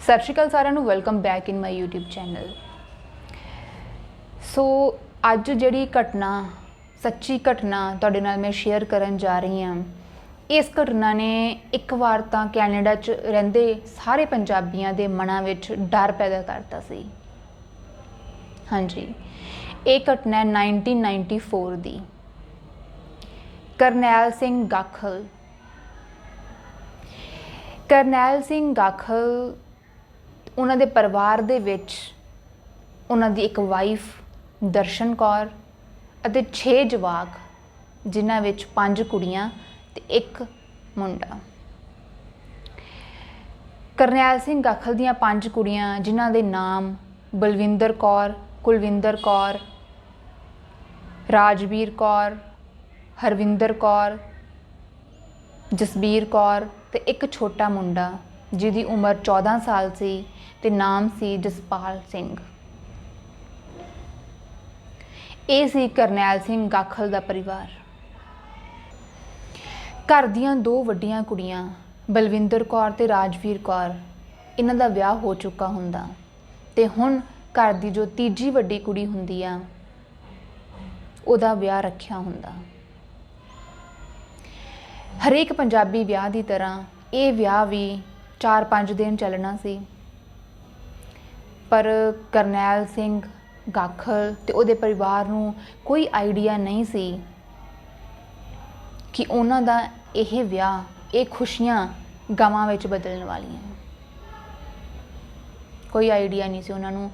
ਸਤਿ ਸ਼੍ਰੀ ਅਕਾਲ ਸਾਰਿਆਂ ਨੂੰ welcome back in my YouTube channel so ਅੱਜ ਜਿਹੜੀ ਘਟਨਾ, ਸੱਚੀ ਘਟਨਾ ਤੁਹਾਡੇ ਨਾਲ ਮੈਂ ਸ਼ੇਅਰ ਕਰਨ ਜਾ ਰਹੀ ਹਾਂ, ਇਸ ਘਟਨਾ ਨੇ ਇੱਕ ਵਾਰ ਤਾਂ ਕੈਨੇਡਾ 'ਚ ਰਹਿੰਦੇ ਸਾਰੇ ਪੰਜਾਬੀਆਂ ਦੇ ਮਨਾਂ ਵਿੱਚ ਡਰ ਪੈਦਾ ਕਰਤਾ ਸੀ। ਹਾਂਜੀ, ਇਹ ਘਟਨਾ ਹੈ 1994 ਦੀ। ਕਰਨੈਲ ਸਿੰਘ ਗਾਖਲ। ਕਰਨੈਲ ਸਿੰਘ ਗਾਖਲ ਉਹਨਾਂ ਦੇ ਪਰਿਵਾਰ ਦੇ ਵਿੱਚ ਉਹਨਾਂ ਦੀ ਇੱਕ ਵਾਈਫ ਦਰਸ਼ਨ ਕੌਰ ਅਤੇ 6 ਜਵਾਕ, ਜਿਨ੍ਹਾਂ ਵਿੱਚ 5 ਕੁੜੀਆਂ ਤੇ ਇੱਕ ਮੁੰਡਾ। ਕਰਨੈਲ ਸਿੰਘ ਗਾਖਲ ਦੀਆਂ 5 ਕੁੜੀਆਂ, ਜਿਨ੍ਹਾਂ ਦੇ ਨਾਮ ਬਲਵਿੰਦਰ ਕੌਰ, ਕੁਲਵਿੰਦਰ ਕੌਰ, ਰਾਜਵੀਰ ਕੌਰ, ਹਰਵਿੰਦਰ ਕੌਰ, ਜਸਬੀਰ ਕੌਰ ਤੇ ਇੱਕ ਛੋਟਾ ਮੁੰਡਾ ਜਿਹਦੀ ਉਮਰ 14 ਸਾਲ ਸੀ ਤੇ ਨਾਮ ਸੀ ਜਸਪਾਲ ਸਿੰਘ। ਇਹ ਸੀ ਕਰਨੈਲ ਸਿੰਘ ਗਾਖਲ ਦਾ ਪਰਿਵਾਰ। ਘਰ ਦੀਆਂ ਦੋ ਵੱਡੀਆਂ ਕੁੜੀਆਂ, ਬਲਵਿੰਦਰ ਕੌਰ ਤੇ ਰਾਜਵੀਰ ਕੌਰ, ਇਹਨਾਂ ਦਾ ਵਿਆਹ ਹੋ ਚੁੱਕਾ ਹੁੰਦਾ ਤੇ ਹੁਣ ਘਰ ਦੀ ਜੋ ਤੀਜੀ ਵੱਡੀ ਕੁੜੀ ਹੁੰਦੀ ਆ, ਉਹਦਾ ਵਿਆਹ ਰੱਖਿਆ ਹੁੰਦਾ। ਹਰੇਕ ਪੰਜਾਬੀ ਵਿਆਹ ਦੀ ਤਰ੍ਹਾਂ ਇਹ ਵਿਆਹ ਵੀ 4-5 ਦਿਨ ਚੱਲਣਾ ਸੀ। ਪਰ ਕਰਨੈਲ ਸਿੰਘ ਗਾਖਲ ਤੇ ਉਹਦੇ ਪਰਿਵਾਰ ਨੂੰ ਕੋਈ ਆਈਡੀਆ ਨਹੀਂ ਸੀ ਕਿ ਉਹਨਾਂ ਦਾ ਇਹ ਵਿਆਹ, ਇਹ ਖੁਸ਼ੀਆਂ ਗਮਾਂ ਵਿੱਚ ਬਦਲਣ ਵਾਲੀਆਂ ਕੋਈ ਆਈਡੀਆ ਨਹੀਂ ਸੀ ਉਹਨਾਂ ਨੂੰ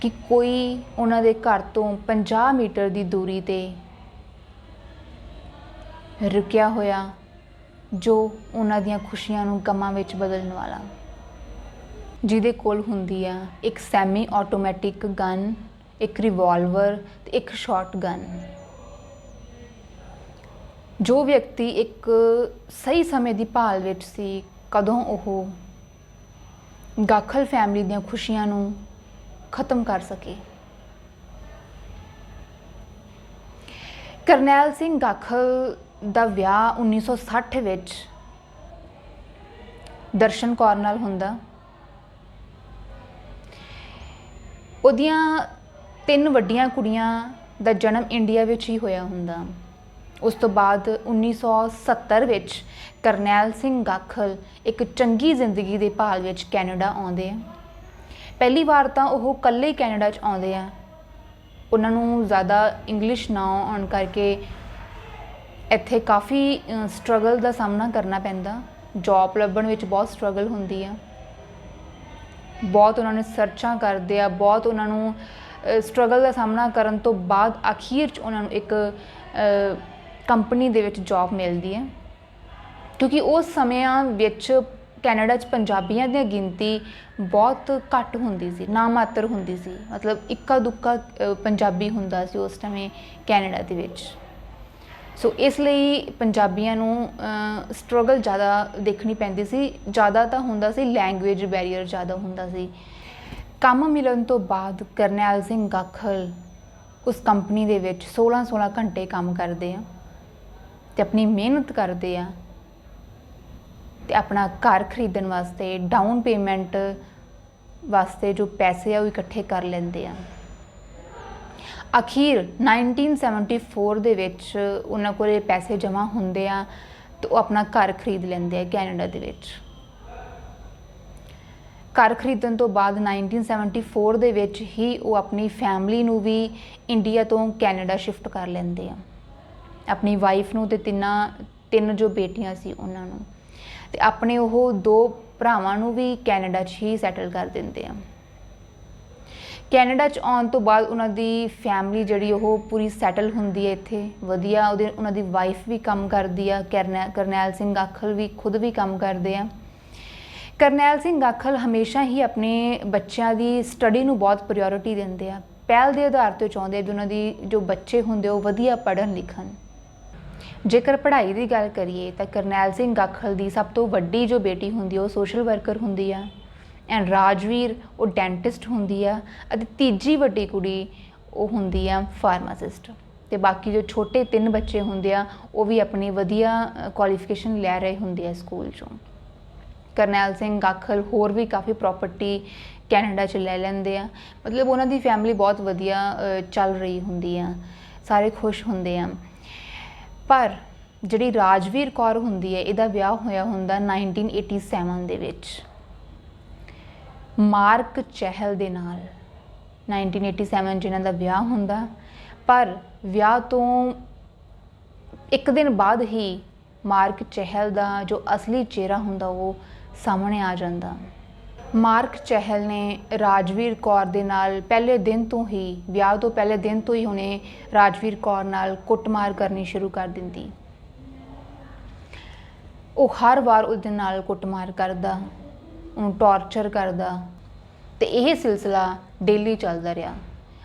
ਕਿ ਕੋਈ ਉਹਨਾਂ ਦੇ ਘਰ ਤੋਂ 50 ਮੀਟਰ ਦੀ ਦੂਰੀ ਤੇ ਰੁਕਿਆ ਹੋਇਆ ਜੋ ਉਹਨਾਂ ਦੀਆਂ ਖੁਸ਼ੀਆਂ ਨੂੰ ਗਮਾਂ ਵਿੱਚ ਬਦਲਣ ਵਾਲਾ। ਜਿਹਦੇ ਕੋਲ ਹੁੰਦੀ ਆ ਇੱਕ ਸੈਮੀ ਆਟੋਮੈਟਿਕ ਗਨ ਇੱਕ ਰਿਵਾਲਵਰ ਤੇ ਇੱਕ ਸ਼ਾਟ ਗਨ ਜੋ ਵਿਅਕਤੀ ਇੱਕ ਸਹੀ ਸਮੇਂ ਦੀ ਭਾਲ ਵਿੱਚ ਸੀ, ਕਦੋਂ ਉਹ ਗਾਖਲ ਫੈਮਿਲੀ ਦੀਆਂ ਖੁਸ਼ੀਆਂ ਨੂੰ ਖਤਮ ਕਰ ਸਕੇ। ਕਰਨੈਲ ਸਿੰਘ ਗਾਖਲ ਦਾ ਵਿਆਹ 1960 ਵਿੱਚ ਦਰਸ਼ਨ ਕੌਰ ਨਾਲ ਹੁੰਦਾ। ਉਹਦੀਆਂ ਤਿੰਨ ਵੱਡੀਆਂ ਕੁੜੀਆਂ ਦਾ ਜਨਮ ਇੰਡੀਆ ਵਿੱਚ ਹੀ ਹੋਇਆ ਹੁੰਦਾ। ਉਸ ਤੋਂ ਬਾਅਦ 1970 ਵਿੱਚ ਕਰਨੈਲ ਸਿੰਘ ਗਾਖਲ ਇੱਕ ਚੰਗੀ ਜ਼ਿੰਦਗੀ ਦੇ ਭਾਲ ਵਿੱਚ ਕੈਨੇਡਾ ਆਉਂਦੇ ਆ। ਪਹਿਲੀ ਵਾਰ ਤਾਂ ਉਹ ਇਕੱਲੇ ਕੈਨੇਡਾ 'ਚ ਆਉਂਦੇ ਆ। ਉਹਨਾਂ ਨੂੰ ਜ਼ਿਆਦਾ ਇੰਗਲਿਸ਼ ਨਾ ਆਉਣ ਕਰਕੇ ਇੱਥੇ ਕਾਫੀ ਸਟਰਗਲ ਦਾ ਸਾਹਮਣਾ ਕਰਨਾ ਪੈਂਦਾ। ਜੌਬ ਲੱਭਣ ਵਿੱਚ ਬਹੁਤ ਸਟਰਗਲ ਹੁੰਦੀ ਆ। ਬਹੁਤ ਉਹਨਾਂ ਨੇ ਸਰਚਾਂ ਕਰਦੇ ਆ, ਬਹੁਤ ਉਹਨਾਂ ਨੂੰ ਸਟਰਗਲ ਦਾ ਸਾਹਮਣਾ ਕਰਨ ਤੋਂ ਬਾਅਦ ਅਖੀਰ 'ਚ ਉਹਨਾਂ ਨੂੰ ਇੱਕ ਕੰਪਨੀ ਦੇ ਵਿੱਚ ਜੌਬ ਮਿਲਦੀ ਹੈ ਕਿਉਂਕਿ ਉਸ ਸਮਿਆਂ ਵਿੱਚ ਕੈਨੇਡਾ 'ਚ ਪੰਜਾਬੀਆਂ ਦੀ ਗਿਣਤੀ ਬਹੁਤ ਘੱਟ ਹੁੰਦੀ ਸੀ ਨਾ ਮਾਤਰ ਹੁੰਦੀ ਸੀ। ਮਤਲਬ ਇੱਕਾ ਦੁੱਕਾ ਪੰਜਾਬੀ ਹੁੰਦਾ ਸੀ ਉਸ ਸਮੇਂ ਕੈਨੇਡਾ ਦੇ ਵਿੱਚ। ਸੋ ਇਸ ਲਈ ਪੰਜਾਬੀਆਂ ਨੂੰ ਸਟਰਗਲ ਜ਼ਿਆਦਾ ਦੇਖਣੀ ਪੈਂਦੀ ਸੀ। ਜ਼ਿਆਦਾ ਤਾਂ ਹੁੰਦਾ ਸੀ ਲੈਂਗੁਏਜ ਬੈਰੀਅਰ ਜ਼ਿਆਦਾ ਹੁੰਦਾ ਸੀ। ਕੰਮ ਮਿਲਣ ਤੋਂ ਬਾਅਦ ਕਰਨੈਲ ਸਿੰਘ ਗਾਖਲ ਉਸ ਕੰਪਨੀ ਦੇ ਵਿੱਚ 16-16 ਘੰਟੇ ਕੰਮ ਕਰਦੇ ਆ ਤੇ ਆਪਣੀ ਮਿਹਨਤ ਕਰਦੇ ਆ ਤੇ ਆਪਣਾ ਘਰ ਖਰੀਦਣ ਵਾਸਤੇ ਡਾਊਨ ਪੇਮੈਂਟ ਵਾਸਤੇ ਜੋ ਪੈਸੇ ਆ ਉਹ ਇਕੱਠੇ ਕਰ ਲੈਂਦੇ ਆ। ਅਖੀਰ 1974 ਦੇ ਵਿੱਚ ਉਹਨਾਂ ਕੋਲੇ ਪੈਸੇ ਜਮ੍ਹਾਂ ਹੁੰਦੇ ਆ ਤੇ ਉਹ ਆਪਣਾ ਘਰ ਖਰੀਦ ਲੈਂਦੇ ਆ ਕੈਨੇਡਾ ਦੇ ਵਿੱਚ। ਘਰ ਖਰੀਦਣ ਤੋਂ ਬਾਅਦ 1974 ਦੇ ਵਿੱਚ ਹੀ ਉਹ ਆਪਣੀ ਫੈਮਿਲੀ ਨੂੰ ਵੀ ਇੰਡੀਆ ਤੋਂ ਕੈਨੇਡਾ ਸ਼ਿਫਟ ਕਰ ਲੈਂਦੇ ਆ। ਆਪਣੀ ਵਾਈਫ ਨੂੰ ਤੇ ਤਿੰਨਾਂ, ਤਿੰਨ ਜੋ ਬੇਟੀਆਂ ਸੀ ਉਹਨਾਂ ਨੂੰ। ਤੇ ਆਪਣੇ ਉਹ ਦੋ ਭਰਾਵਾਂ ਨੂੰ ਵੀ ਕੈਨੇਡਾ 'ਚ ਹੀ ਸੈਟਲ ਕਰ ਦਿੰਦੇ ਆ। ਕੈਨੇਡਾ 'ਚ ਆਉਣ ਤੋਂ ਬਾਅਦ ਉਹਨਾਂ ਦੀ ਫੈਮਿਲੀ ਜਿਹੜੀ ਉਹ ਪੂਰੀ ਸੈਟਲ ਹੁੰਦੀ ਹੈ ਇੱਥੇ, ਵਧੀਆ ਉਹਦੇ, ਉਹਨਾਂ ਦੀ ਵਾਈਫ ਵੀ ਕੰਮ ਕਰਦੀ ਆ, ਕਰਨੈ- ਕਰਨੈਲ ਸਿੰਘ ਗਾਖਲ ਵੀ ਖੁਦ ਵੀ ਕੰਮ ਕਰਦੇ ਆ। ਕਰਨੈਲ ਸਿੰਘ ਗਾਖਲ ਹਮੇਸ਼ਾ ਹੀ ਆਪਣੇ ਬੱਚਿਆਂ ਦੀ ਸਟੱਡੀ ਨੂੰ ਬਹੁਤ ਪ੍ਰਾਇੋਰਟੀ ਦਿੰਦੇ ਆ। ਪਹਿਲ ਦੇ ਆਧਾਰ ਤੇ ਚਾਹੁੰਦੇ ਆ ਵੀ ਉਹਨਾਂ ਦੀ ਜੋ ਬੱਚੇ ਹੁੰਦੇ ਉਹ ਵਧੀਆ ਪੜ੍ਹਨ ਲਿਖਣ। ਜੇਕਰ ਪੜ੍ਹਾਈ ਦੀ ਗੱਲ ਕਰੀਏ ਤਾਂ ਕਰਨੈਲ ਸਿੰਘ ਗਾਖਲ ਦੀ ਸਭ ਤੋਂ ਵੱਡੀ ਜੋ ਬੇਟੀ ਹੁੰਦੀ ਉਹ ਸੋਸ਼ਲ ਵਰਕਰ ਹੁੰਦੀ ਆ। ਐਂਡ ਰਾਜਵੀਰ ਉਹ ਡੈਂਟਿਸਟ ਹੁੰਦੀ ਆ ਅਤੇ ਤੀਜੀ ਵੱਡੀ ਕੁੜੀ ਉਹ ਹੁੰਦੀ ਆ ਫਾਰਮਾਸਿਸਟ ਤੇ ਬਾਕੀ ਜੋ ਛੋਟੇ ਤਿੰਨ ਬੱਚੇ ਹੁੰਦੇ ਆ, ਉਹ ਵੀ ਆਪਣੀ ਵਧੀਆ ਕੁਆਲੀਫਿਕੇਸ਼ਨ ਲੈ ਰਹੇ ਹੁੰਦੇ ਆ ਸਕੂਲ ਚੋਂ। ਕਰਨੈਲ ਸਿੰਘ ਗਾਖਲ ਹੋਰ ਵੀ ਕਾਫੀ ਪ੍ਰਾਪਰਟੀ ਕੈਨੇਡਾ 'ਚ ਲੈ ਲੈਂਦੇ ਆ। ਮਤਲਬ ਉਹਨਾਂ ਦੀ ਫੈਮਿਲੀ ਬਹੁਤ ਵਧੀਆ ਚੱਲ ਰਹੀ ਹੁੰਦੀ ਆ, ਸਾਰੇ ਖੁਸ਼ ਹੁੰਦੇ ਆ। ਪਰ ਜਿਹੜੀ ਰਾਜਵੀਰ ਕੌਰ ਹੁੰਦੀ ਹੈ ਇਹਦਾ ਵਿਆਹ ਹੋਇਆ ਹੁੰਦਾ 1987 ਦੇ ਵਿੱਚ। ਮਾਰਕ ਚਹਿਲ ਦੇ ਨਾਲ। 1987 ਜਿਹਨਾਂ ਦਾ ਵਿਆਹ ਹੁੰਦਾ। ਪਰ ਵਿਆਹ ਤੋਂ ਇੱਕ ਦਿਨ ਬਾਅਦ ਹੀ ਮਾਰਕ ਚਹਿਲ ਦਾ ਜੋ ਅਸਲੀ ਚਿਹਰਾ ਹੁੰਦਾ, ਉਹ ਸਾਹਮਣੇ ਆ ਜਾਂਦਾ। ਮਾਰਕ ਚਹਿਲ ਨੇ ਰਾਜਵੀਰ ਕੌਰ ਦੇ ਨਾਲ ਪਹਿਲੇ ਦਿਨ ਤੋਂ ਹੀ, ਵਿਆਹ ਤੋਂ ਪਹਿਲੇ ਦਿਨ ਤੋਂ ਹੀ ਉਹਨੇ ਰਾਜਵੀਰ ਕੌਰ ਨਾਲ ਕੁੱਟਮਾਰ ਕਰਨੀ ਸ਼ੁਰੂ ਕਰ ਦਿੰਦੀ ਉਹ ਹਰ ਵਾਰ ਉਹਦੇ ਨਾਲ ਕੁੱਟਮਾਰ ਕਰਦਾ। ਉਹਨੂੰ ਟੌਰਚਰ ਕਰਦਾ। ਤੇ ਇਹ ਸਿਲਸਿਲਾ ਡੇਲੀ ਚੱਲਦਾ ਰਿਹਾ।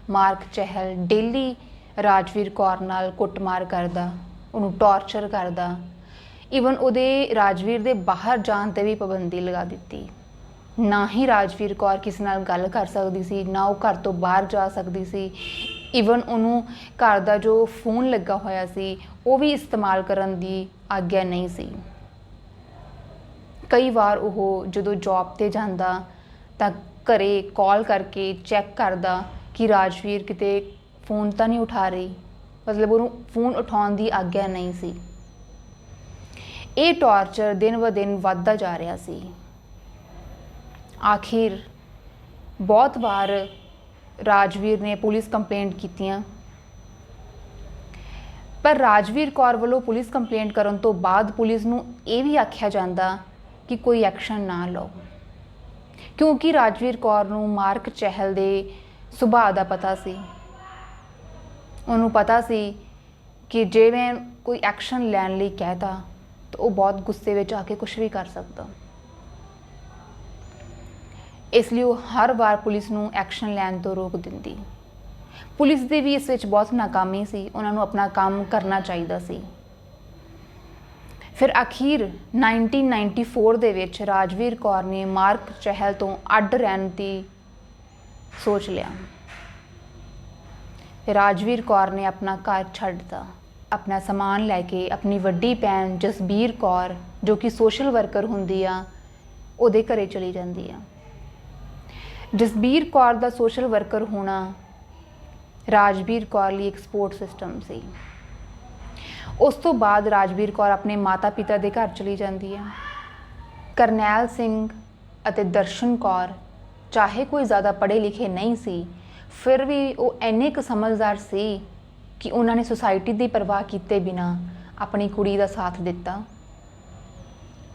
ਮਾਰਕ ਚਹਿਲ ਡੇਲੀ ਰਾਜਵੀਰ ਕੌਰ ਨਾਲ ਕੁੱਟਮਾਰ ਕਰਦਾ, ਉਹਨੂੰ ਟੌਰਚਰ ਕਰਦਾ। ਈਵਨ ਉਹਦੇ ਰਾਜਵੀਰ ਦੇ ਬਾਹਰ ਜਾਣ ਤੇ ਵੀ ਪਾਬੰਦੀ ਲਗਾ ਦਿੱਤੀ। ਨਾ ਹੀ ਰਾਜਵੀਰ ਕੌਰ ਕਿਸੇ ਨਾਲ ਗੱਲ ਕਰ ਸਕਦੀ ਸੀ, ਨਾ ਉਹ ਘਰ ਤੋਂ ਬਾਹਰ ਜਾ ਸਕਦੀ ਸੀ। ਈਵਨ ਉਹਨੂੰ ਘਰ ਦਾ ਜੋ ਫੋਨ ਲੱਗਾ ਹੋਇਆ ਸੀ, ਉਹ ਵੀ ਇਸਤੇਮਾਲ ਕਰਨ ਦੀ ਆਗਿਆ ਨਹੀਂ ਸੀ। ਕਈ ਵਾਰ ਉਹ ਜਦੋਂ ਜੌਬ ਤੇ ਜਾਂਦਾ ਤਾਂ ਘਰੇ ਕਾਲ ਕਰਕੇ ਚੈੱਕ ਕਰਦਾ ਕਿ ਰਾਜਵੀਰ ਕਿਤੇ ਫੋਨ ਤਾਂ ਨਹੀਂ ਉਠਾ ਰਹੀ। ਮਤਲਬ ਉਹਨੂੰ ਫੋਨ ਉਠਾਉਣ ਦੀ ਆਗਿਆ ਨਹੀਂ ਸੀ। ਇਹ ਟੌਰਚਰ ਦਿਨ ਬ ਦਿਨ ਵੱਧਦਾ ਜਾ ਰਿਹਾ ਸੀ। ਆਖਿਰ ਬਹੁਤ ਵਾਰ ਰਾਜਵੀਰ ਨੇ ਪੁਲਿਸ ਕੰਪਲੇਂਟ ਕੀਤੀਆਂ। ਪਰ ਰਾਜਵੀਰ ਕੌਰ ਵੱਲੋਂ ਪੁਲਿਸ ਕੰਪਲੇਂਟ ਕਰਨ ਤੋਂ ਬਾਅਦ ਪੁਲਿਸ ਨੂੰ ਇਹ ਵੀ ਆਖਿਆ ਜਾਂਦਾ ਕਿ ਕੋਈ ਐਕਸ਼ਨ ਨਾ ਲਓ। ਕਿਉਂਕਿ ਰਾਜਵੀਰ ਕੌਰ ਨੂੰ ਮਾਰਕ ਚਹਿਲ ਦੇ ਸੁਭਾਅ ਦਾ ਪਤਾ ਸੀ। ਉਹਨੂੰ ਪਤਾ ਸੀ ਕਿ ਜੇ ਮੈਂ ਕੋਈ ਐਕਸ਼ਨ ਲੈਣ ਲਈ ਕਹਿਤਾ, ਤਾਂ ਉਹ ਬਹੁਤ ਗੁੱਸੇ ਵਿੱਚ ਆ ਕੇ ਕੁਝ ਵੀ ਕਰ ਸਕਦਾ। ਇਸ ਲਈ ਉਹ ਹਰ ਵਾਰ ਪੁਲਿਸ ਨੂੰ ਐਕਸ਼ਨ ਲੈਣ ਤੋਂ ਰੋਕ ਦਿੰਦੀ। ਪੁਲਿਸ ਦੀ ਵੀ ਇਸ ਵਿੱਚ ਬਹੁਤ ਨਾਕਾਮੀ ਸੀ। ਉਹਨਾਂ ਨੂੰ ਆਪਣਾ ਕੰਮ ਕਰਨਾ ਚਾਹੀਦਾ ਸੀ। ਫਿਰ ਅਖੀਰ 1994 ਦੇ ਵਿੱਚ ਰਾਜਵੀਰ ਕੌਰ ਨੇ ਮਾਰਕ ਚਹਿਲ ਤੋਂ ਅੱਡ ਰਹਿਣ ਦੀ ਸੋਚ ਲਿਆ। ਰਾਜਵੀਰ ਕੌਰ ਨੇ ਆਪਣਾ ਘਰ ਛੱਡਤਾ ਆਪਣਾ ਸਮਾਨ ਲੈ ਕੇ ਆਪਣੀ ਵੱਡੀ ਭੈਣ ਜਸਬੀਰ ਕੌਰ, ਜੋ ਕਿ ਸੋਸ਼ਲ ਵਰਕਰ ਹੁੰਦੀ ਆ, ਉਹਦੇ ਘਰੇ ਚਲੀ ਜਾਂਦੀ ਆ। ਜਸਬੀਰ ਕੌਰ ਦਾ ਸੋਸ਼ਲ ਵਰਕਰ ਹੋਣਾ ਰਾਜਵੀਰ ਕੌਰ ਲਈ ਇੱਕ ਸਪੋਰਟ ਸਿਸਟਮ ਸੀ। ਉਸ ਤੋਂ ਬਾਅਦ ਰਾਜਵੀਰ ਕੌਰ ਆਪਣੇ ਮਾਤਾ-ਪਿਤਾ ਦੇ ਘਰ ਚਲੀ ਜਾਂਦੀ ਹੈ। ਕਰਨੈਲ ਸਿੰਘ ਅਤੇ ਦਰਸ਼ਨ ਕੌਰ, ਚਾਹੇ ਕੋਈ ਜ਼ਿਆਦਾ ਪੜ੍ਹੇ ਲਿਖੇ ਨਹੀਂ ਸੀ, ਫਿਰ ਵੀ ਉਹ ਇੰਨੇ ਕੁ ਸਮਝਦਾਰ ਸੀ ਕਿ ਉਹਨਾਂ ਨੇ ਸੁਸਾਇਟੀ ਦੀ ਪਰਵਾਹ ਕੀਤੇ ਬਿਨਾ ਆਪਣੀ ਕੁੜੀ ਦਾ ਸਾਥ ਦਿੱਤਾ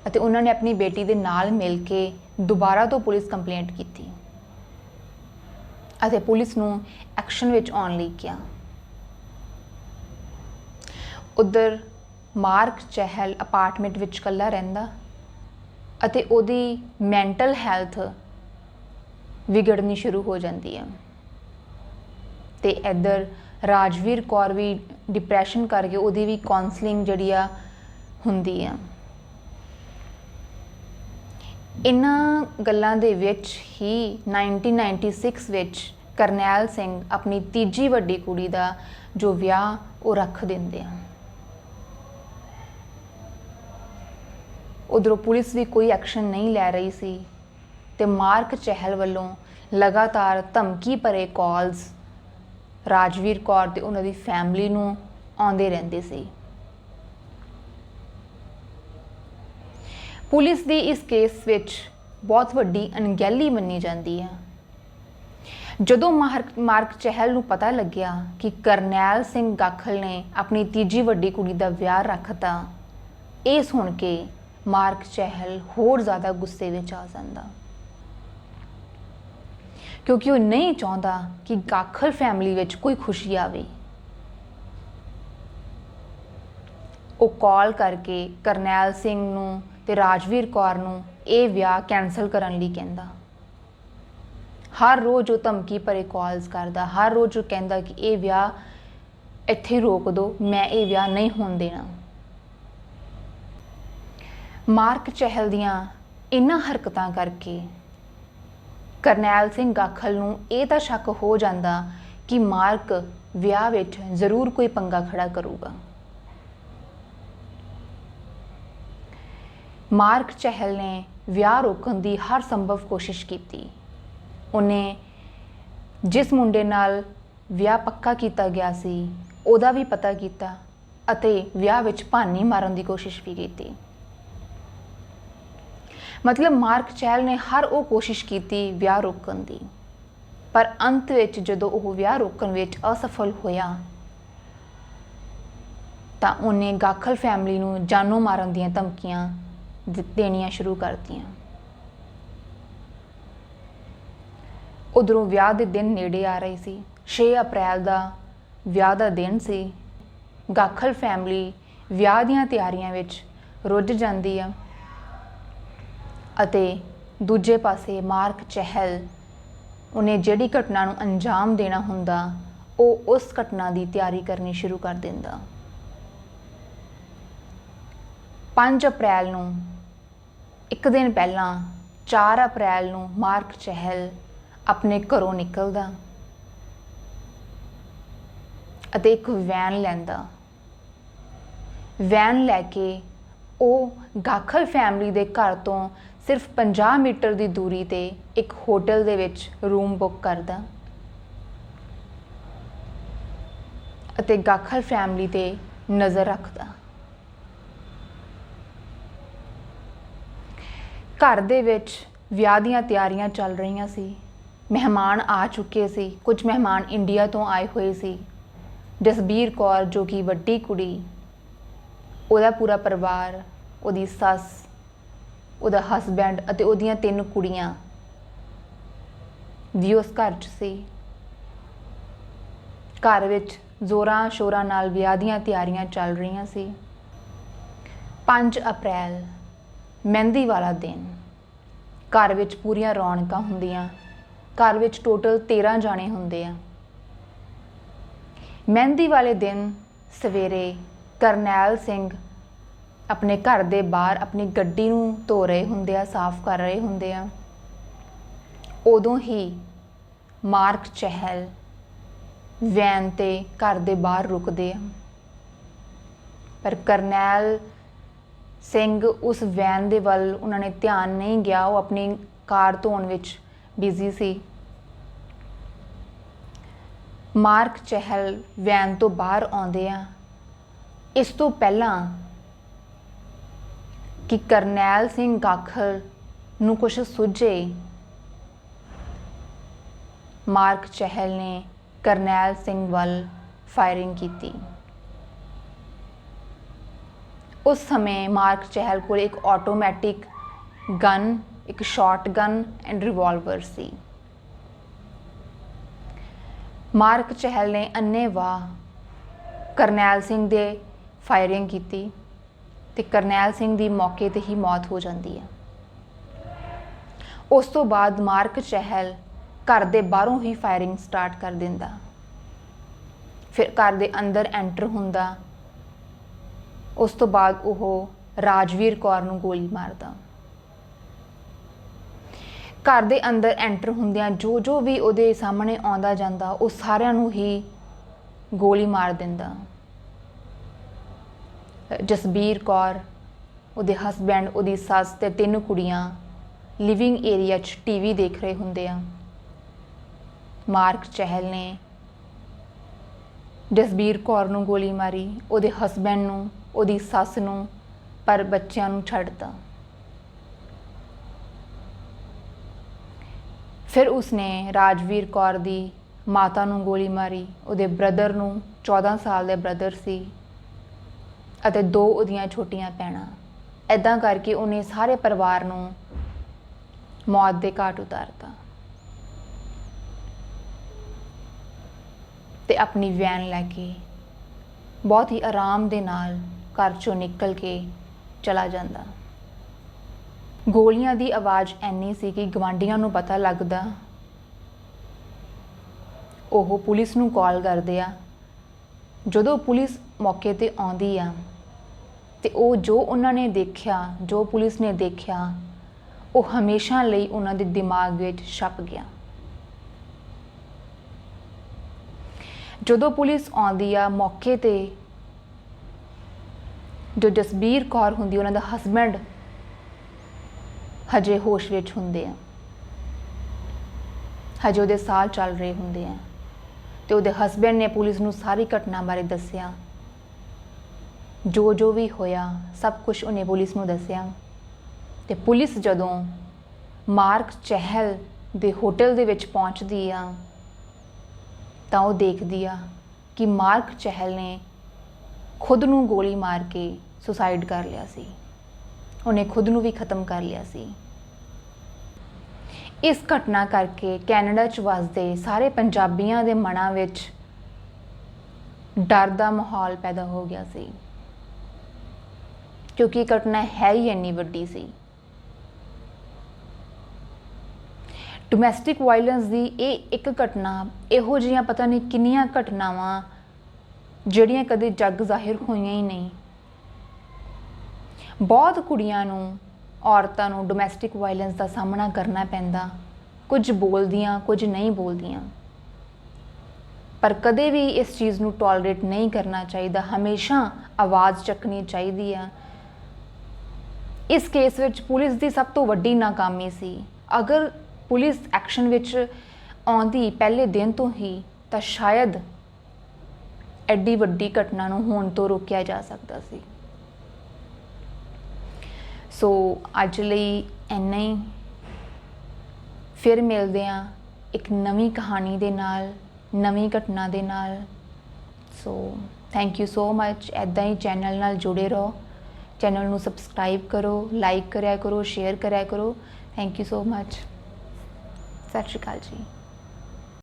ਅਤੇ ਉਹਨਾਂ ਨੇ ਆਪਣੀ ਬੇਟੀ ਦੇ ਨਾਲ ਮਿਲ ਕੇ ਦੁਬਾਰਾ ਤੋਂ ਪੁਲਿਸ ਕੰਪਲੇਂਟ ਕੀਤੀ ਅਤੇ ਪੁਲਿਸ ਨੂੰ ਐਕਸ਼ਨ ਵਿੱਚ ਆਉਣ ਲਈ ਕਿਹਾ। ਉਧਰ ਮਾਰਕ ਚਹਿਲ ਅਪਾਰਟਮੈਂਟ ਵਿੱਚ ਇਕੱਲਾ ਰਹਿੰਦਾ ਅਤੇ ਉਹਦੀ ਮੈਂਟਲ ਹੈਲਥ ਵਿਗੜਨੀ ਸ਼ੁਰੂ ਹੋ ਜਾਂਦੀ ਹੈ। ਤੇ ਇੱਧਰ ਰਾਜਵੀਰ ਕੌਰ ਵੀ ਡਿਪਰੈਸ਼ਨ ਕਰਕੇ ਉਹਦੀ ਵੀ ਕਾਉਂਸਲਿੰਗ ਜਿਹੜੀ ਆ ਹੁੰਦੀ ਆ। ਇਨ੍ਹਾਂ ਗੱਲਾਂ ਦੇ ਵਿੱਚ ਹੀ 1996 ਵਿੱਚ ਕਰਨੈਲ ਸਿੰਘ ਆਪਣੀ ਤੀਜੀ ਵੱਡੀ ਕੁੜੀ ਦਾ ਜੋ ਵਿਆਹ ਉਹ ਰੱਖ ਦਿੰਦੇ ਆ। ਉਧਰੋਂ ਪੁਲਿਸ ਵੀ ਕੋਈ ਐਕਸ਼ਨ ਨਹੀਂ ਲੈ ਰਹੀ ਸੀ ਤੇ ਮਾਰਕ ਚਹਿਲ ਵੱਲੋਂ ਲਗਾਤਾਰ ਧਮਕੀ ਭਰੇ ਕਾਲਸ ਰਾਜਵੀਰ ਕੌਰ ਤੇ ਉਹਨਾਂ ਦੀ ਫੈਮਿਲੀ ਨੂੰ ਆਉਂਦੇ ਰਹਿੰਦੇ ਸੀ। ਪੁਲਿਸ ਦੀ ਇਸ ਕੇਸ ਵਿੱਚ ਬਹੁਤ ਵੱਡੀ ਅਣਗਹਿਲੀ ਮੰਨੀ ਜਾਂਦੀ ਹੈ। ਜਦੋਂ ਮਾਰਕ ਮਾਰਕ ਚਹਿਲ ਨੂੰ ਪਤਾ ਲੱਗਿਆ ਕਿ ਕਰਨੈਲ ਸਿੰਘ ਗਾਖਲ ਨੇ ਆਪਣੀ ਤੀਜੀ ਵੱਡੀ ਕੁੜੀ ਦਾ ਵਿਆਹ ਰੱਖਤਾ, ਇਹ ਸੁਣ ਕੇ ਮਾਰਕ ਚਹਿਲ ਹੋਰ ਜ਼ਿਆਦਾ ਗੁੱਸੇ ਵਿੱਚ ਆ ਜਾਂਦਾ। ਕਿਉਂਕਿ ਉਹ ਨਹੀਂ ਚਾਹੁੰਦਾ ਕਿ ਗਾਖਲ ਫੈਮਿਲੀ ਵਿੱਚ ਕੋਈ ਖੁਸ਼ੀ ਆਵੇ। ਉਹ ਕਾਲ ਕਰਕੇ ਕਰਨੈਲ ਸਿੰਘ ਨੂੰ ਤੇ ਰਾਜਵੀਰ ਕੌਰ ਨੂੰ ਇਹ ਵਿਆਹ ਕੈਨਸਲ ਕਰਨ ਲਈ ਕਹਿੰਦਾ। ਹਰ ਰੋਜ਼ ਉਹ ਧਮਕੀ ਭਰੇ ਕਾਲਸ ਕਰਦਾ, ਹਰ ਰੋਜ਼ ਉਹ ਕਹਿੰਦਾ ਕਿ ਇਹ ਵਿਆਹ ਇੱਥੇ ਰੋਕ ਦਿਓ, ਮੈਂ ਇਹ ਵਿਆਹ ਨਹੀਂ ਹੋਣ ਦੇਣਾ। ਮਾਰਕ ਚਹਿਲ ਦੀਆਂ ਇਨ੍ਹਾਂ ਹਰਕਤਾਂ ਕਰਕੇ ਕਰਨੈਲ ਸਿੰਘ ਗਾਖਲ ਨੂੰ ਇਹ ਤਾਂ ਸ਼ੱਕ ਹੋ ਜਾਂਦਾ ਕਿ ਮਾਰਕ ਵਿਆਹ ਵਿੱਚ ਜ਼ਰੂਰ ਕੋਈ ਪੰਗਾ ਖੜਾ ਕਰੂਗਾ। ਮਾਰਕ ਚਹਿਲ ਨੇ ਵਿਆਹ ਰੋਕਣ ਦੀ ਹਰ ਸੰਭਵ ਕੋਸ਼ਿਸ਼ ਕੀਤੀ। ਉਹਨੇ ਜਿਸ ਮੁੰਡੇ ਨਾਲ ਵਿਆਹ ਪੱਕਾ ਕੀਤਾ ਗਿਆ ਸੀ, ਉਹਦਾ ਵੀ ਪਤਾ ਕੀਤਾ ਅਤੇ ਵਿਆਹ ਵਿੱਚ ਭਾਨੀ ਮਾਰਨ ਦੀ ਕੋਸ਼ਿਸ਼ ਵੀ ਕੀਤੀ। ਮਤਲਬ ਮਾਰਕ ਚੈਲ ਨੇ ਹਰ ਉਹ ਕੋਸ਼ਿਸ਼ ਕੀਤੀ ਵਿਆਹ ਰੋਕਣ ਦੀ। ਪਰ ਅੰਤ ਵਿੱਚ ਜਦੋਂ ਉਹ ਵਿਆਹ ਰੋਕਣ ਵਿੱਚ ਅਸਫਲ ਹੋਇਆ, ਤਾਂ ਉਹਨੇ ਗਾਖਲ ਫੈਮਿਲੀ ਨੂੰ ਜਾਨੋਂ ਮਾਰਨ ਦੀਆਂ ਧਮਕੀਆਂ ਦੇ- ਦੇਣੀਆਂ ਸ਼ੁਰੂ ਕਰਤੀਆਂ। ਉਧਰੋਂ ਵਿਆਹ ਦੇ ਦਿਨ ਨੇੜੇ ਆ ਰਹੇ ਸੀ। 6 ਅਪ੍ਰੈਲ ਦਾ ਵਿਆਹ ਦਾ ਦਿਨ ਸੀ। ਗਾਖਲ ਫੈਮਿਲੀ ਵਿਆਹ ਦੀਆਂ ਤਿਆਰੀਆਂ ਵਿੱਚ ਰੁੱਝ ਜਾਂਦੀ ਆ। ਅਤੇ ਦੂਜੇ ਪਾਸੇ ਮਾਰਕ ਚਹਿਲ। ਉਹਨੇ ਜਿਹੜੀ ਘਟਨਾ ਨੂੰ ਅੰਜਾਮ ਦੇਣਾ ਹੁੰਦਾ, ਉਹ ਉਸ ਘਟਨਾ ਦੀ ਤਿਆਰੀ ਕਰਨੀ ਸ਼ੁਰੂ ਕਰ ਦਿੰਦਾ। 5 ਅਪ੍ਰੈਲ ਨੂੰ, ਇੱਕ ਦਿਨ ਪਹਿਲਾਂ 4 ਅਪ੍ਰੈਲ ਨੂੰ ਮਾਰਕ ਚਹਿਲ ਆਪਣੇ ਘਰੋਂ ਨਿਕਲਦਾ ਅਤੇ ਇੱਕ ਵੈਨ ਲੈਂਦਾ। ਵੈਨ ਲੈ ਕੇ ਉਹ ਗਾਖਲ ਫੈਮਿਲੀ ਦੇ ਘਰ ਤੋਂ ਸਿਰਫ 50 ਮੀਟਰ ਦੀ ਦੂਰੀ ਤੇ ਇੱਕ ਹੋਟਲ ਦੇ ਵਿੱਚ ਰੂਮ ਬੁੱਕ ਕਰਦਾ। ਅਤੇ ਗਾਖਲ ਫੈਮਿਲੀ ਤੇ ਨਜ਼ਰ ਰੱਖਦਾ। ਘਰ ਦੇ ਵਿੱਚ ਵਿਆਹ ਦੀਆਂ ਤਿਆਰੀਆਂ ਚੱਲ ਰਹੀਆਂ ਸੀ। ਮਹਿਮਾਨ ਆ ਚੁੱਕੇ ਸੀ। ਕੁਝ ਮਹਿਮਾਨ ਇੰਡੀਆ ਤੋਂ ਆਏ ਹੋਏ ਸੀ। ਜਸਬੀਰ ਕੌਰ ਜੋ ਕਿ ਵੱਡੀ ਕੁੜੀ, ਉਹਦਾ ਪੂਰਾ ਪਰਿਵਾਰ, ਉਹਦੀ ਸੱਸ ਉਹਦਾ ਹਸਬੈਂਡ ਅਤੇ ਉਹਦੀਆਂ ਤਿੰਨ ਕੁੜੀਆਂ ਵੀ ਉਸ ਘਰ 'ਚ ਸੀ। ਘਰ ਵਿੱਚ ਜ਼ੋਰਾਂ ਸ਼ੋਰਾਂ ਨਾਲ ਵਿਆਹ ਦੀਆਂ ਤਿਆਰੀਆਂ ਚੱਲ ਰਹੀਆਂ ਸੀ। 5 ਅਪ੍ਰੈਲ, ਮਹਿੰਦੀ ਵਾਲਾ ਦਿਨ। ਘਰ ਵਿੱਚ ਪੂਰੀਆਂ ਰੌਣਕਾਂ ਹੁੰਦੀਆਂ। ਘਰ ਵਿੱਚ ਟੋਟਲ 13 ਜਾਣੇ ਹੁੰਦੇ ਆ। ਮਹਿੰਦੀ ਵਾਲੇ ਦਿਨ ਸਵੇਰੇ ਕਰਨੈਲ ਸਿੰਘ ਆਪਣੇ ਘਰ ਦੇ ਬਾਹਰ ਆਪਣੀ ਗੱਡੀ ਨੂੰ ਧੋ ਰਹੇ ਹੁੰਦੇ ਆ, ਸਾਫ਼ ਕਰ ਰਹੇ ਹੁੰਦੇ ਆ। ਉਦੋਂ ਹੀ ਮਾਰਕ ਚਹਿਲ ਵੈਨ ਤੇ ਘਰ ਦੇ ਬਾਹਰ ਰੁਕਦੇ ਆ। ਪਰ ਕਰਨੈਲ ਸਿੰਘ ਉਸ ਵੈਨ ਦੇ ਵੱਲ ਉਹਨਾਂ ਨੇ ਧਿਆਨ ਨਹੀਂ ਗਿਆ, ਉਹ ਆਪਣੀ ਕਾਰ ਧੋਣ ਵਿੱਚ ਬਿਜ਼ੀ ਸੀ। ਮਾਰਕ ਚਹਿਲ ਵੈਨ ਤੋਂ ਬਾਹਰ ਆਉਂਦੇ ਆ। ਇਸ ਤੋਂ ਪਹਿਲਾਂ ਕਿ ਕਰਨੈਲ ਸਿੰਘ ਗਾਖਰ ਨੂੰ ਕੁਝ ਸੁਝੇ। ਮਾਰਕ ਚਹਿਲ ਨੇ ਕਰਨੈਲ ਸਿੰਘ ਵੱਲ ਫਾਇਰਿੰਗ ਕੀਤੀ। ਉਸ ਸਮੇਂ ਮਾਰਕ ਚਹਿਲ ਕੋਲ ਇੱਕ ਆਟੋਮੈਟਿਕ ਗਨ ਇੱਕ ਸ਼ਾਰਟ ਗਨ ਐਂਡ ਰਿਵਾਲਵਰ ਸੀ। ਮਾਰਕ ਚਹਿਲ ਨੇ ਅੰਨੇਵਾਹ ਕਰਨੈਲ ਸਿੰਘ ਦੇ ਫਾਇਰਿੰਗ ਕੀਤੀ। ਤੇ ਕਰਨੈਲ ਸਿੰਘ ਦੀ ਮੌਕੇ ਤੇ ਹੀ ਮੌਤ ਹੋ ਜਾਂਦੀ ਹੈ। ਉਸ ਤੋਂ ਬਾਅਦ ਮਾਰਕ ਚਹਿਲ ਘਰ ਦੇ ਬਾਹਰੋਂ ਹੀ ਫਾਇਰਿੰਗ ਸਟਾਰਟ ਕਰ ਦਿੰਦਾ। ਫਿਰ ਘਰ ਦੇ ਅੰਦਰ ਐਂਟਰ ਹੁੰਦਾ। ਉਸ ਤੋਂ ਬਾਅਦ ਉਹ ਰਾਜਵੀਰ ਕੌਰ ਨੂੰ ਗੋਲੀ ਮਾਰਦਾ। ਘਰ ਦੇ ਅੰਦਰ ਐਂਟਰ ਹੁੰਦਿਆਂ ਜੋ ਜੋ ਵੀ ਉਹਦੇ ਸਾਹਮਣੇ ਆਉਂਦਾ ਜਾਂਦਾ, ਉਹ ਸਾਰਿਆਂ ਨੂੰ ਹੀ ਗੋਲੀ ਮਾਰ ਦਿੰਦਾ। ਜਸਬੀਰ ਕੌਰ, ਉਹਦੇ ਹਸਬੈਂਡ ਉਹਦੀ ਸੱਸ ਤੇ ਤਿੰਨ ਕੁੜੀਆਂ ਲਿਵਿੰਗ ਏਰੀਆ 'ਚ ਟੀਵੀ ਦੇਖ ਰਹੇ ਹੁੰਦੇ ਆ। ਮਾਰਕ ਚਹਿਲ ਨੇ ਜਸਬੀਰ ਕੌਰ ਨੂੰ ਗੋਲੀ ਮਾਰੀ, ਉਹਦੇ ਹਸਬੈਂਡ ਨੂੰ, ਉਹਦੀ ਸੱਸ ਨੂੰ, ਪਰ ਬੱਚਿਆਂ ਨੂੰ ਛੱਡਤਾ। ਫਿਰ ਉਸਨੇ ਰਾਜਵੀਰ ਕੌਰ ਦੀ ਮਾਤਾ ਨੂੰ ਗੋਲੀ ਮਾਰੀ, ਉਹਦੇ ਬ੍ਰਦਰ ਨੂੰ 14 ਸਾਲ ਦੇ ਬ੍ਰਦਰ ਸੀ। ਅਤੇ ਦੋ ਉਹਦੀਆਂ ਛੋਟੀਆਂ ਭੈਣਾਂ। ਐਦਾਂ ਕਰਕੇ ਉਹਨੇ ਸਾਰੇ ਪਰਿਵਾਰ ਨੂੰ ਮੌਤ ਦੇ ਘਾਟ ਉਤਾਰਤਾ। ਤੇ ਆਪਣੀ ਵੈਨ ਲੈ ਕੇ ਬਹੁਤ ਹੀ ਆਰਾਮ ਦੇ ਨਾਲ ਘਰ ਚੋਂ ਨਿਕਲ ਕੇ ਚਲਾ ਜਾਂਦਾ। ਗੋਲੀਆਂ ਦੀ ਆਵਾਜ਼ ਐਨੀ ਸੀ ਕਿ ਗਵਾਂਡੀਆਂ ਨੂੰ ਪਤਾ ਲੱਗਦਾ ਉਹ ਪੁਲਿਸ ਨੂੰ ਕਾਲ ਕਰਦੇ ਆ। ਜਦੋਂ ਪੁਲਿਸ ਮੌਕੇ ਤੇ ਆਉਂਦੀ ਆ ਤੇ ਉਹ ਜੋ ਉਹਨਾਂ ਨੇ ਦੇਖਿਆ, ਜੋ ਪੁਲਿਸ ਨੇ ਦੇਖਿਆ, ਉਹ ਹਮੇਸ਼ਾ ਲਈ ਉਹਨਾਂ ਦੇ ਦਿਮਾਗ ਵਿੱਚ ਛਪ ਗਿਆ। ਜਦੋਂ ਪੁਲਿਸ ਆਉਂਦੀ ਆ ਮੌਕੇ ਤੇ, ਜੋ ਜਸਬੀਰ ਕੌਰ ਹੁੰਦੀ, ਉਹਨਾਂ ਦਾ ਹਸਬੰਡ ਹਜੇ ਹੋਸ਼ ਵਿੱਚ ਹੁੰਦੇ ਆ। ਹਜੇ ਉਹਦੇ ਸਾਲ ਚੱਲ ਰਹੇ ਹੁੰਦੇ ਆ। ਤੇ ਉਹਦੇ ਹਸਬੰਡ ਨੇ ਪੁਲਿਸ ਨੂੰ ਸਾਰੀ ਘਟਨਾ ਬਾਰੇ ਦੱਸਿਆ। ਜੋ ਜੋ ਵੀ ਹੋਇਆ, ਸਭ ਕੁਝ ਉਹਨੇ ਪੁਲਿਸ ਨੂੰ ਦੱਸਿਆ। ਤੇ ਪੁਲਿਸ ਜਦੋਂ ਮਾਰਕ ਚਹਿਲ ਦੇ ਹੋਟਲ ਦੇ ਵਿੱਚ ਪਹੁੰਚਦੀ ਆ, ਤਾਂ ਉਹ ਦੇਖਦੀ ਆ ਕਿ ਮਾਰਕ ਚਹਿਲ ਨੇ ਖੁਦ ਨੂੰ ਗੋਲੀ ਮਾਰ ਕੇ ਸੁਸਾਈਡ ਕਰ ਲਿਆ ਸੀ। ਉਹਨੇ ਖੁਦ ਨੂੰ ਵੀ ਖਤਮ ਕਰ ਲਿਆ ਸੀ। ਇਸ ਘਟਨਾ ਕਰਕੇ ਕੈਨੇਡਾ 'ਚ ਵਸਦੇ ਸਾਰੇ ਪੰਜਾਬੀਆਂ ਦੇ ਮਨਾਂ ਵਿੱਚ ਡਰ ਦਾ ਮਾਹੌਲ ਪੈਦਾ ਹੋ ਗਿਆ ਸੀ। ਕਿਉਂਕਿ ਘਟਨਾ ਹੈ ਹੀ ਇੰਨੀ ਵੱਡੀ ਸੀ। ਡੋਮੈਸਟਿਕ ਵਾਇਲੈਂਸ ਦੀ ਇਹ ਇੱਕ ਘਟਨਾ, ਇਹੋ ਜਿਹੀਆਂ ਪਤਾ ਨਹੀਂ ਕਿੰਨੀਆਂ ਘਟਨਾਵਾਂ, ਜਿਹੜੀਆਂ ਕਦੇ ਜੱਗ ਜ਼ਾਹਿਰ ਹੋਈਆਂ ਹੀ ਨਹੀਂ। ਬਹੁਤ ਕੁੜੀਆਂ ਨੂੰ, ਔਰਤਾਂ ਨੂੰ ਡੋਮੈਸਟਿਕ ਵਾਇਲੈਂਸ ਦਾ ਸਾਹਮਣਾ ਕਰਨਾ ਪੈਂਦਾ। ਕੁਝ ਬੋਲਦੀਆਂ, ਕੁਝ ਨਹੀਂ ਬੋਲਦੀਆਂ। ਪਰ ਕਦੇ ਵੀ ਇਸ ਚੀਜ਼ ਨੂੰ ਟੋਲਰੇਟ ਨਹੀਂ ਕਰਨਾ ਚਾਹੀਦਾ। ਹਮੇਸ਼ਾ ਆਵਾਜ਼ ਚੱਕਣੀ ਚਾਹੀਦੀ ਆ। ਇਸ ਕੇਸ ਵਿੱਚ ਪੁਲਿਸ ਦੀ ਸਭ ਤੋਂ ਵੱਡੀ ਨਾਕਾਮੀ ਸੀ। ਅਗਰ ਪੁਲਿਸ ਐਕਸ਼ਨ ਵਿੱਚ ਆਉਂਦੀ ਪਹਿਲੇ ਦਿਨ ਤੋਂ ਹੀ, ਤਾਂ ਸ਼ਾਇਦ ਐਡੀ ਵੱਡੀ ਘਟਨਾ ਨੂੰ ਹੋਣ ਤੋਂ ਰੋਕਿਆ ਜਾ ਸਕਦਾ ਸੀ। ਸੋ ਅੱਜ ਲਈ ਇੰਨਾ ਹੀ। ਫਿਰ ਮਿਲਦੇ ਹਾਂ ਇੱਕ ਨਵੀਂ ਕਹਾਣੀ ਦੇ ਨਾਲ, ਨਵੀਂ ਘਟਨਾ ਦੇ ਨਾਲ। ਸੋ ਥੈਂਕ ਯੂ ਸੋ ਮੱਚ ਐਦਾਂ ਹੀ ਚੈਨਲ ਨਾਲ ਜੁੜੇ ਰਹੋ। ਚੈਨਲ ਨੂੰ ਸਬਸਕ੍ਰਾਈਬ ਕਰੋ ਲਾਈਕ ਕਰਿਆ ਕਰੋ ਸ਼ੇਅਰ ਕਰਿਆ ਕਰੋ। ਥੈਂਕ ਯੂ ਸੋ ਮੱਚ ਸਤਿ ਸ਼੍ਰੀ ਅਕਾਲ ਜੀ।